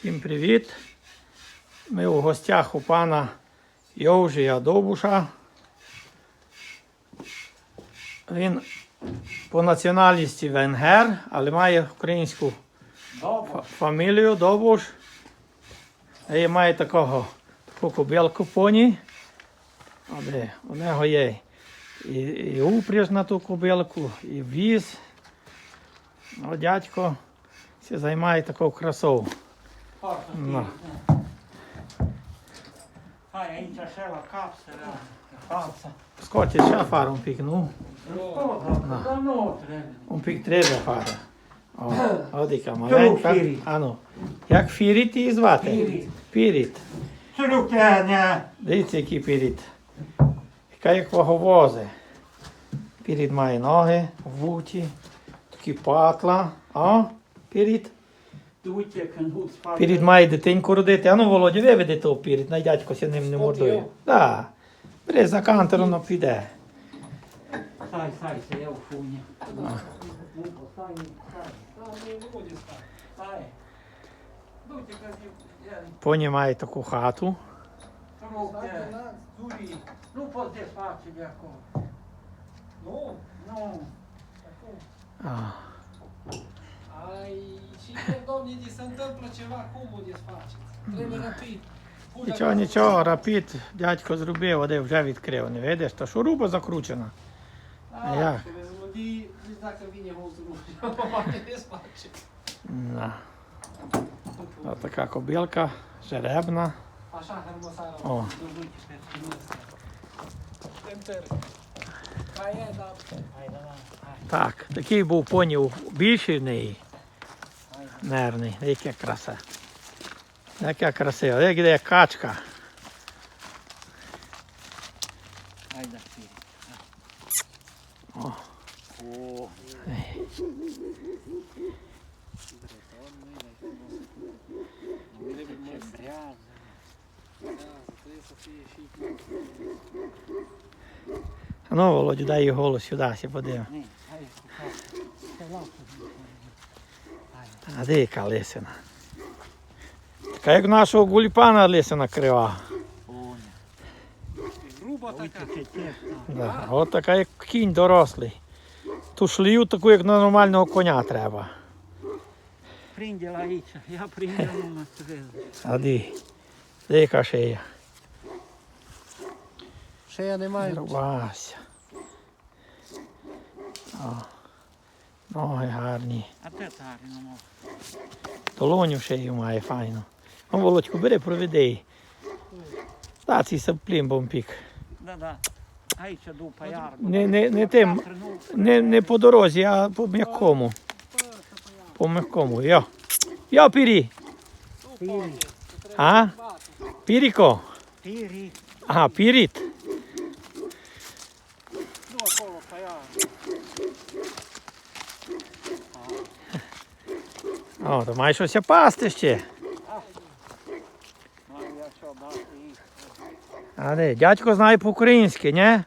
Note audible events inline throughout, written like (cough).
Всім привіт! Ми у гостях у пана Йовжія Довбуша. Він по національності венгер, але має українську фа- фамілію Довбуш. І має такого, таку кобілку поні. У нього є і, і упряж на ту кобілку, і віз. О, дядько се займає такою красою. No. Hai aici așa la capsele, fața. Scoate și afară un pic, nu? Da. Dar nu trebuie. Un pic trebuie afară. O, adică firit. A, nu. Jak firit i zvate? Firit. Pirit. Sulukääniä. Дивіться, який піріт. Яка як ваговози. Піріт має ноги, вуті, такі патла. О, піріт. Піріт має дитинку родити. А ну, Володя, виведи того піріт, най дядько ся ним не мордує. Да. Бери за кантером, ну піде. Stai, stai să iau funia. Nu pot, stai, stai. Stai. Du-te că e- Поні має таку хату. Desface de acolo. А, ai și domnii ni se întâmplă ceva, cum o desfaceți? Trebuie rapid. Pune Нічого, нічого, рапід дядько зробив, оде вже відкрив. Не видиш, та шуруба закручена. Poate desface. На. Ось така кобілка, жеребна. Așa, e, da. Hai, Так, такий був поні більший в неї. Нервний. Яка краса. Яка красива. Як іде качка. А ну, Володю, дай їй голос сюди, подивимо. Ne, hai cu capul. Să lasă. А де яка лисина? Така як нашого гульпана лисина крива. Ce chef. Да. От така як кінь дорослий. Ту шлію таку, як на нормального коня треба. Prinde-l aici. Ia prinde-l numai. А де? Де яка шия? Шея немає. Вася. О. Ноги гарні. Atât are numai. Долоню шию має файно. Ну, Володьку, бери, проведи. її. Да, ці се плімбо un pic. Da, da. Aici după iarbă. Не, не, не тим, не, не по дорозі, а по м'якому. По м'якому. Йо. Йо, пірі. Piri. А? Піріко. Piri. Ага, піріт. Nu acolo pe О, то маєш щось пасти ще. А де? Дядько знає по-українськи, ні?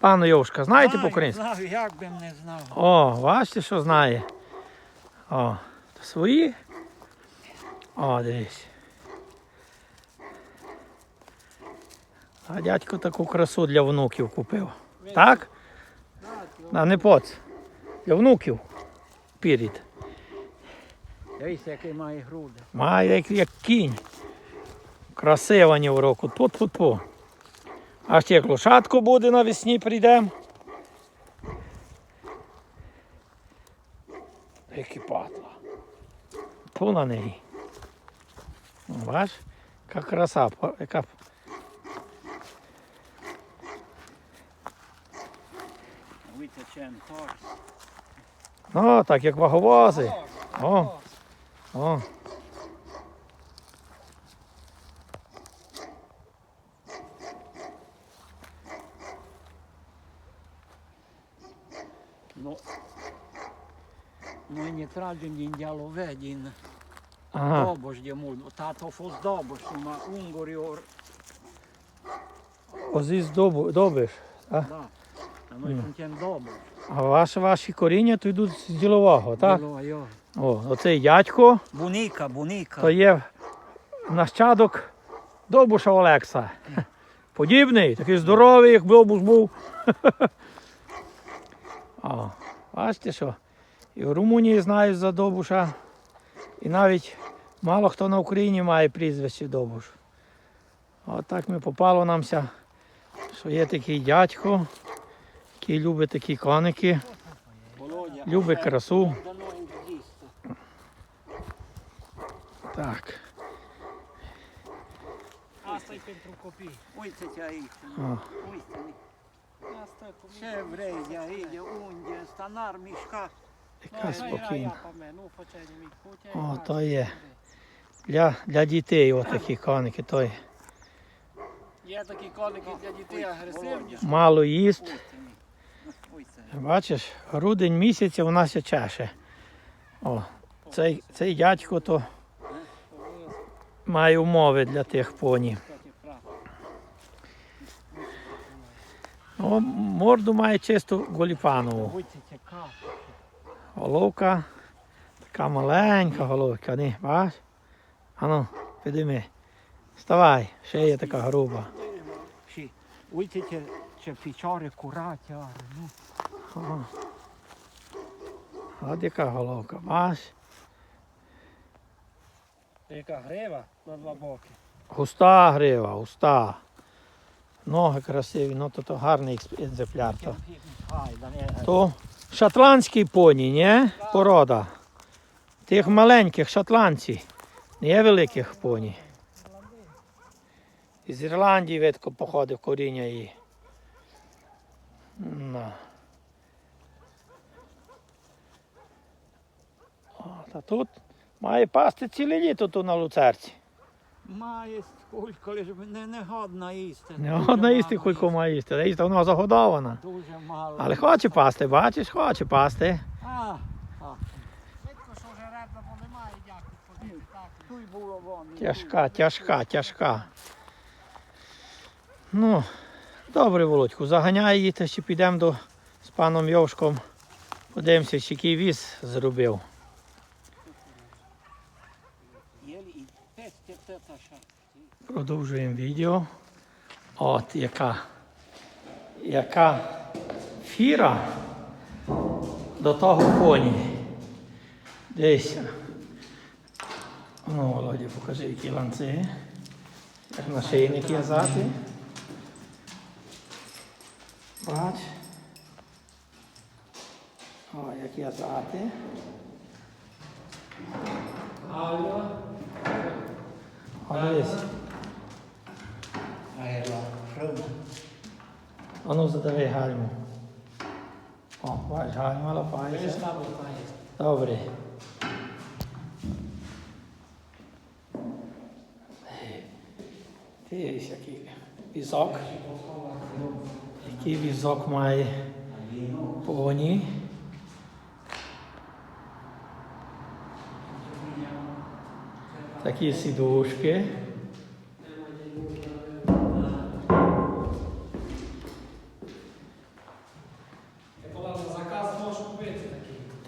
Пану Йовшка, знаєте по-українськи? Знаю, як би не знав. О, бачите, що знає. О, то свої? О, дивись. А дядько таку красу для внуків купив. Так? А не поц. Для внуків. Пірід. Дивись, який має груди. Має як, як кінь. Красива ні в року. Тут, тут, тут. А ще як лошадку буде навесні прийдемо. Які патла. Ту на неї. Бач, яка краса, по- яка. Ну, так як ваговози. О, о. Nu. Noi ne tragem din Dialove, din Ага. Doboș de mult. Tata a fost Doboș, numai ungurii ori, Озі здобу- добиш. А ваші, коріння то йдуть з ділового, так? Діло, йо. О, оцей дядько, Bunica, bunica. то є нащадок Довбуша Олекса. Подібний, такий здоровий, як Довбуш був. (laughs) О, бачите що? І в Румунії знають за Довбуша. І навіть мало хто на Україні має прізвище Довбуш. От так ми попало намся, що є такий дядько, який любить такі коники, любить красу. Так. Asta e pentru copii. Uite-te aici. Ah. Uite. Asta cu Ce vrei de aici, de unde? Ăsta n-ar mișca. Яка спокійна. ce e. vrei. Для, для дітей отакі коники. Той Є такі коники для дітей агресивні. мало їсть. Бачиш, грудень місяць у нас ще чеше. О, цей, цей дядько то має умови для тих поні. О, морду має чисту голіпанову. Головка така маленька головка, не, бач? Ану, підійми. Вставай, ще є така груба. Curate are, nu? О, От яка головка, бач? Яка грива на два боки. Густа грива, густа. Ноги красиві, ну то, то гарний екземпляр. То, то шотландський поні, ні? Порода. Тих маленьких шотландці. Не великих поні. Із Ірландії видко походив коріння її. Ну. О, та тут має пасти ціле літо тут на люцерці. Має сколько, лиш би не, не годна їсти. Не Дуже одна їсти, мало кілько має їсти. Та їсти вона загодована. Дуже мало. Але хоче пасти, бачиш, хоче пасти. А, а. Видко, що вже ребра, бо немає як ходити. Так. Туй було вон. Тяжка, тяжка, тяжка. Ну, добре, Володьку, заганяй її, та ще підемо до з паном Йовшком. Подивимося, який віз зробив. Єлі і песте те та ша. Продовжуємо відео. От яка, яка фіра до того коні. Дивися. Ну, Володя, покажи, які ланци. Як на нашийник в'язати. Бач. О, як в'язати. Гальма. О, дивись. А ну задави гальму. О, бач, гальма лапається. Перестав лопає. Добре. Дивись, який візок. Який візок має поні. Такі сідушки. Коли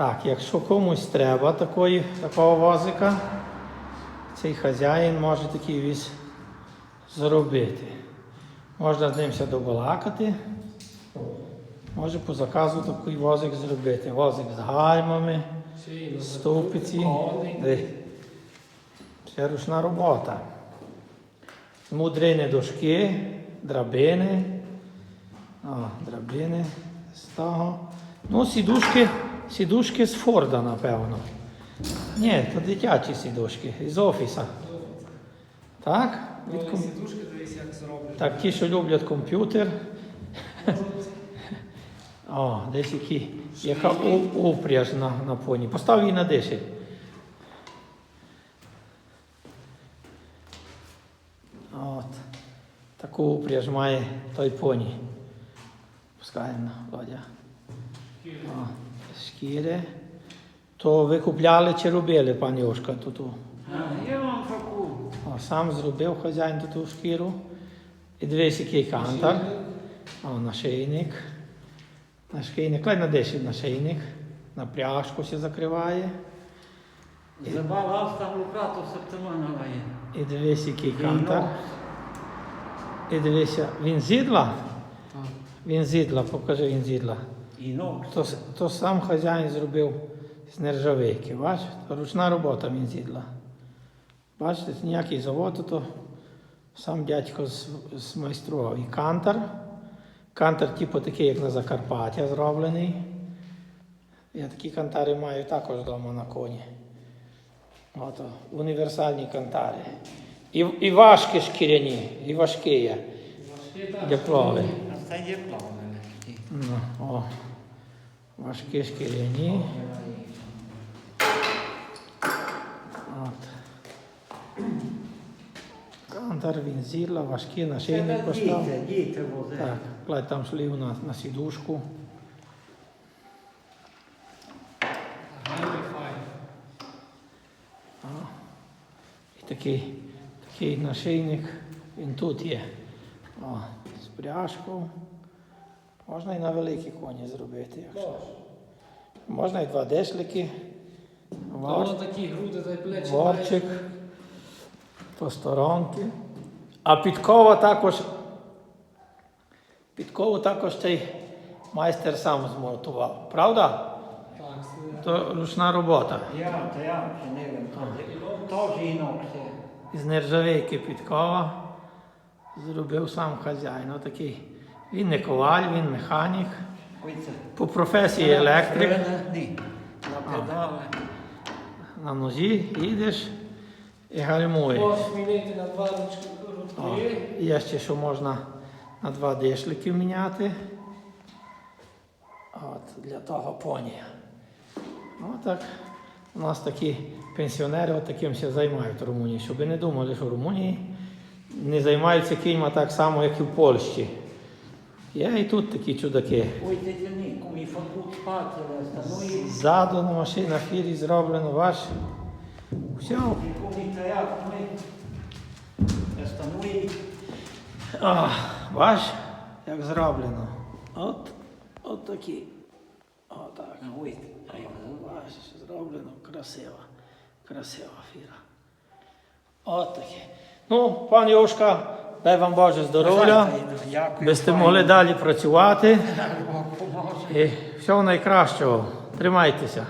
Так, якщо комусь треба такої, такого возика, цей хазяїн може такий віз зробити. Можна з ним добалакати. Може по заказу такий возик зробити. Возик з гальмами, стовпиці. Це ручна робота. Мудрини дошки, драбини. О, драбини з того. Ну, сідушки, сідушки з Форда, напевно. Ні, то дитячі сідушки з офіса. Так? Від ком- Сідушки дивись, як зроблять. Так, ті, що люблять комп'ютер. О, десь які, яка упряж на, на поні. Постав її на 10. От. Таку упряж має той поні. Пускаємо, Володя. О, шкіри. То ви купляли чи робили, пан Йошка, ту ту? Я вам таку. О, сам зробив хазяїн ту шкіру. І дивись, який кантар. О, нашийник. Нашийник. Клай на 10 нашийник. На пряжку се закриває. Забава там lucrat o săptămână la el. І дивись, який кантар. І дивися, він зідла? Він зідла, покажи він зідла. То, то сам хазяїн зробив з нержавейки, бачиш? То ручна робота він зідла. Бачите, ніякий завод, то сам дядько змайстрував. І кантар. Кантар, типу, такий, як на Закарпаття зроблений. Я такі кантари маю також вдома на коні. Ото, універсальні кантари. І, і важкі шкіряні, і важкі є. Для плави. А це є плавне. Ну, о. Важкі шкіряні. Кантар, він зірла, важкі, нашийник постав. Діти, діти. Так, кладь там шлів на, на сідушку. І такий, такий нашийник, він тут є. О, з пряжкою. Можна і на великі коні зробити. Якщо. Можна і два дешлики. Воно такі груди та й плечі. Ворчик. має. по сторонки. А підкова також. Підкову також цей майстер сам змонтував. Правда? Так, То ручна робота. Я, то я ще не. Теж інокс є. Із нержавейки підкова. Зробив сам хазяїн. Отакий. Він не коваль, він механік. По професії електрик. Ні. На нозі їдеш і гальмуєш. Можеш змінити на два ручки є ще, що можна на два дишлики міняти. От, для того понія. Отак. У нас такі пенсіонери от таким все займають в Румунії. Щоб ви не думали, що в Румунії не займаються кіньма так само, як і в Польщі. Є і тут такі чудаки. Ну Ззаду на машині на фірі зроблено ваш. Все. О, бач, як зроблено. От, от такі. Отак. Бачиш, зроблено красиво. Красива фіра. От таке. Ну, пан Йошка, дай вам Боже здоров'я. Ви сте могли далі працювати. І всього найкращого. Тримайтеся.